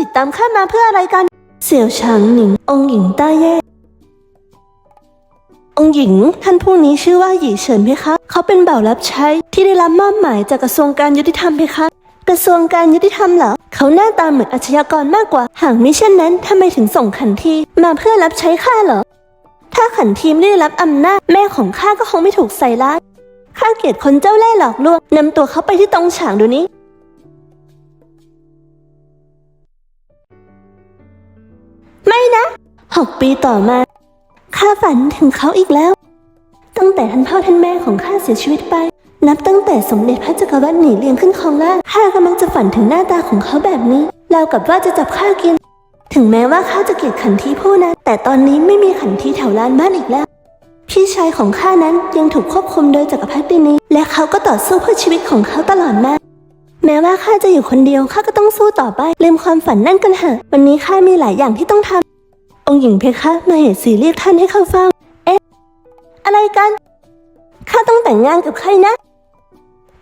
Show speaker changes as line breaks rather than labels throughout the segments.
ติดตามข้ามาเพื่ออะไรกัน เสี่ยวฉางหนิง องค์หญิงต้าเย่ องค์หญิง ท่านผู้นี้ชื่อว่าหยีเฉินเพคะ เขาเป็นบ่าวรับใช้ที่ได้รับมอบหมายจากกระทรวงการยุติธรรมเพคะ กระทรวงการยุติธรรมเหรอ เขาหน้าตาเหมือนอาชญากรมากกว่า หากไม่เช่นนั้นทำไมถึงส่งขันทีมาเพื่อรับใช้ข้าเหรอ ถ้าขันทีไม่ได้รับอำนาจแม่ของข้าก็คงไม่ถูกใส่ร้ายข้าเกลียดคนเจ้าเล่ห์หลอกลวงนำตัวเขาไปที่ตรงฉางดูนี้ หกปีต่อมา ข้าฝันถึงเขาอีกแล้ว ตั้งแต่ท่านพ่อท่านแม่ของข้าเสียชีวิตไป นับตั้งแต่สมเด็จพระจักรวรรดิหนีเลียงขึ้นครองราชข้ากำลังจะฝันถึงหน้าตาของเขาแบบนี้ราวกับว่าจะจับข้ากิน ถึงแม้ว่าข้าจะเกลียดขันทีผู้นั้น แต่ตอนนี้ไม่มีขันทีแถวลานบ้านอีกแล้ว พี่ชายของข้านั้นยังถูกควบคุมโดยจักรพรรดินีและเขาก็ต่อสู้เพื่อชีวิตของเขาตลอดมาแม้ว่าข้าจะอยู่คนเดียวข้าก็ต้องสู้ต่อไปลืมความฝันนั่นกันเถอะวันนี้ข้ามีหลายอย่างที่ต้องทำ องค์หญิงเพคะมาเหตุสีเรียกท่านให้เข้าเฝ้า เอ๊ะ อะไรกัน ข้าต้องแต่งงานกับใครนะ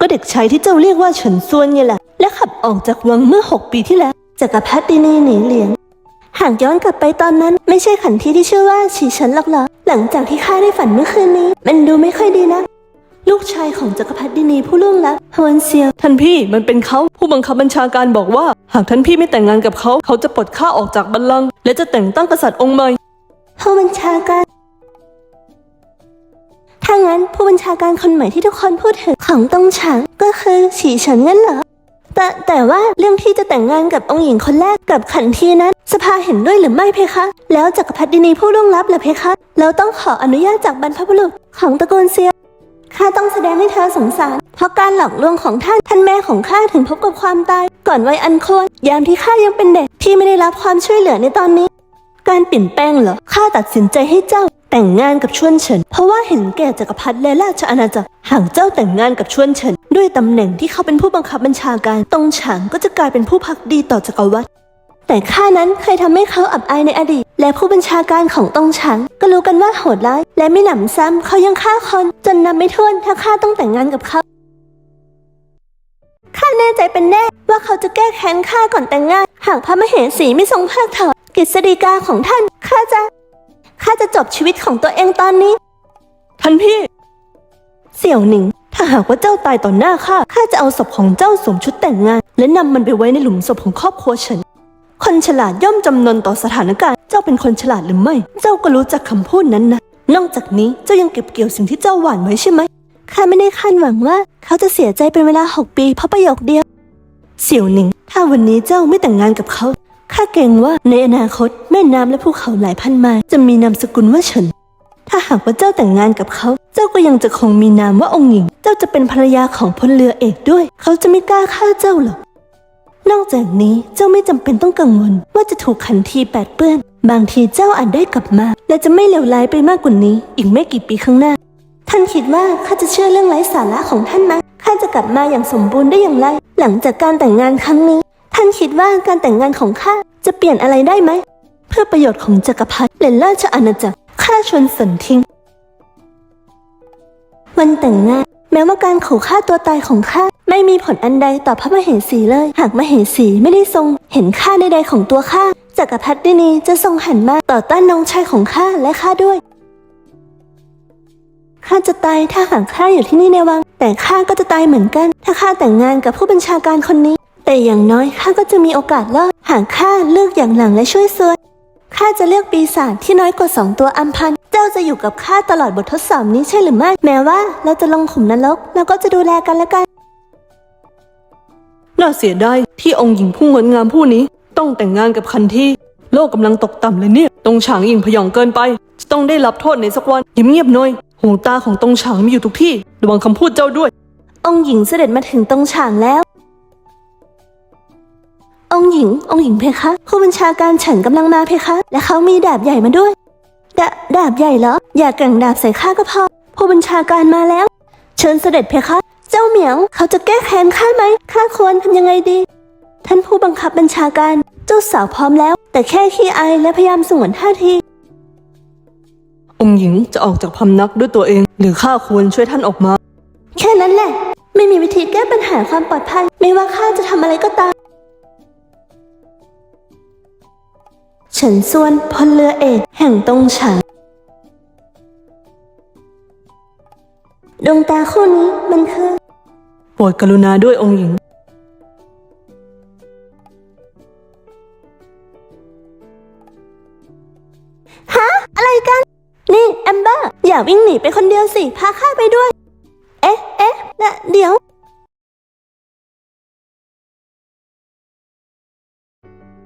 ก็เด็กชายที่เจ้าเรียกว่าเฉินซวนไงล่ะ และขับออกจากวังเมื่อหกปีที่แล้วจักรพรรดินีหนีเหลียง หากย้อนกลับไปตอนนั้น ไม่ใช่ขันทีที่ชื่อว่าฉีฉินหรอกเหรอ หลังจากที่ข้าได้ฝันเมื่อคืนนี้ มันดูไม่ค่อยดีนะ ลูกชายของจักรพรรดินีผู้ล่วงลับฮวนเซียว
ท่านพี่มันเป็นเขาผู้บังคับบัญชาการบอกว่า หากท่านพี่ไม่แต่งงานกับเขา เขาจะปลดข้าออกจากบัลลังก์และจะแต่งตั้งกษัตริย์องค์ใหม่
ผู้บัญชาการ ถ้างั้นผู้บัญชาการคนใหม่ที่ทุกคนพูดถึงของตงฉางก็คือฉีเฉินงั้นเหรอ แต่แต่ว่าเรื่องที่จะแต่งงานกับองค์หญิงคนแรกกับขันทีนั้น สภาเห็นด้วยหรือไม่เพคะ แล้วจักรพรรดินีผู้ล่วงลับล่ะเพคะเราต้องขออนุญาตจากบรรพบุรุษของตระกูลเซียว ข้าต้องแสดงให้เธอสงสาร เพราะการหลอกลวงของท่านท่านแม่ของข้าถึงพบกับความตาย ก่อนวัยอันควรยามที่ข้ายังเป็นเด็กที่ไม่ได้รับความช่วยเหลือในตอนนี้ การเปลี่ยนแปลงเหรอข้าตัดสินใจให้เจ้า แต่งงานกับชวนเฉิน เพราะว่าเห็นแก่จักรพรรดิและราชอาณาจักรหากเจ้าแต่งงานกับชวนเฉิน ด้วยตำแหน่งที่เขาเป็นผู้บังคับบัญชาการตรงฉางก็จะกลายเป็นผู้พักดีต่อจักรวรรดิ แต่ข้านั้นเคยทำให้เขาอับอายในอดีต และผู้บัญชาการของตงฉางก็รู้กันว่าโหดร้าย และไม่หนำซ้ำเขายังฆ่าคนจนนับไม่ถ้วนถ้าข้าต้องแต่งงานกับเขาข้าแน่ใจเป็นแน่ว่าเขาจะแก้แค้นข้าก่อนแต่งงาน หากพระมเหสีไม่ทรงเพิกถอนกฤษฎีกาของท่านข้าจะข้าจะจบชีวิตของตัวเองตอนนี้
ท่านพี่
เสี่ยวหนิง ถ้าหากว่าเจ้าตายต่อหน้าข้าข้าจะเอาศพของเจ้าสวมชุดแต่งงาน และนำมันไปไว้ในหลุมศพของครอบครัวฉัน คนฉลาดย่อมจำนนต่อสถานการณ์ เจ้าเป็นคนฉลาดหรือไม่ เจ้าก็รู้จักคำพูดนั้นนะ นอกจากนี้เจ้ายังเก็บเกี่ยวสิ่งที่เจ้าหวานไว้ใช่ไหม ข้าไม่ได้คาดหวังว่า เขาจะเสียใจเป็นเวลาหกปีเพราะประโยคเดียว เสี่ยวหนิง ถ้าวันนี้เจ้าไม่แต่งงานกับเขา ข้าเกรงว่าในอนาคตแม่น้ำและภูเขาหลายพันไมล์จะมีนามสกุลว่าเฉิน ถ้าหากว่าเจ้าแต่งงานกับเขา เจ้าก็ยังจะคงมีนามว่าองค์หญิง เจ้าจะเป็นภรรยาของพลเรือเอกด้วย เขาจะไม่กล้าฆ่าเจ้าหรอก นอกจากนี้เจ้าไม่จำเป็นต้องกังวล ว่าจะถูกขันทีแปดเปื้อน บางทีเจ้าอาจได้กลับมา และจะไม่เลวร้ายไปมากกว่านี้ อีกไม่กี่ปีข้างหน้า ท่านคิดว่าข้าจะเชื่อเรื่องไร้สาระของท่านไหมข้าจะกลับมาอย่างสมบูรณ์ได้อย่างไร หลังจากการแต่งงานครั้งนี้ ท่านคิดว่าการแต่งงานของข้าจะเปลี่ยนอะไรได้ไหมเพื่อประโยชน์ของจักรพรรดิและราชอาณาจักรข้าชวนสนทิ้งวันแต่งงาน แม้ว่าการขู่ฆ่าตัวตายของข้าไม่มีผลอันใดต่อพระมเหสีเลย หากมเหสีไม่ได้ทรง เห็นค่าใดๆของตัวข้าจักรพรรดินีจะทรงหันมาต่อต้านน้องชายของข้าและข้าด้วยข้าจะตายถ้าหากข้าอยู่ที่นี่ในวัง แต่ข้าก็จะตายเหมือนกัน ถ้าข้าแต่งงานกับผู้บัญชาการคนนี้ แต่อย่างน้อยข้าก็จะมีโอกาสรอดหากข้าเลือกอย่างหลังและช่วยซวยข้าจะเลือกปีศาจที่น้อยกว่าสองตัวอัมพันธ์ จ้าจะอยู่กับข้าตลอดบททดสอบนี้ใช่หรือไม่ แม้ว่าเราจะลงขุมนรกเราก็จะดูแลกันและกัน
น่าเสียดายที่องค์หญิงผู้งดงามผู้นี้ ต้องแต่งงานกับคันที่ โลกกำลังตกต่ำเลยเนี่ย ตรงฉางหญิงพยองเกินไป จะต้องได้รับโทษในสักวันเงียบๆหน่อย หูตาของตรงฉางมีอยู่ทุกที่ ระวังคำพูดเจ้าด้วย
องค์หญิงเสด็จมาถึงตรงฉางแล้ว องค์หญิง องค์หญิงเพคะ ผู้บัญชาการเฉินกำลังมาเพคะ และเขามีดาบใหญ่มาด้วย ดาดาบใหญ่เหรอ อย่าแกร่งดาบใส่ข้าก็พอผู้บัญชาการมาแล้ว เชิญเสด็จเพคะ เจ้าเหมียวเขาจะแก้แค้นข้าไหมข้าควรทำยังไงดี ท่านผู้บังคับบัญชาการ เจ้าสาวพร้อมแล้ว แต่แค่ขี้อายและพยายามสงวนท่าที
องค์หญิงจะออกจากพำนักด้วยตัวเอง หรือข้าควรช่วยท่านออกมา
แค่นั้นแหละ ไม่มีวิธีแก้ปัญหาความปลอดภัย ไม่ว่าข้าจะทำอะไรก็ตาม เฉินซวนพลเรือเอกแห่งตงฉางดวงตาคู่นี้มันคือ
โปรดกรุณาด้วยองค์หญิง
อะไรกัน นี่แอมเบอร์ อย่าวิ่งหนีไปคนเดียวสิ พาข้าไปด้วย เอ๊ะ เอ๊ะนะเดี๋ยว
อ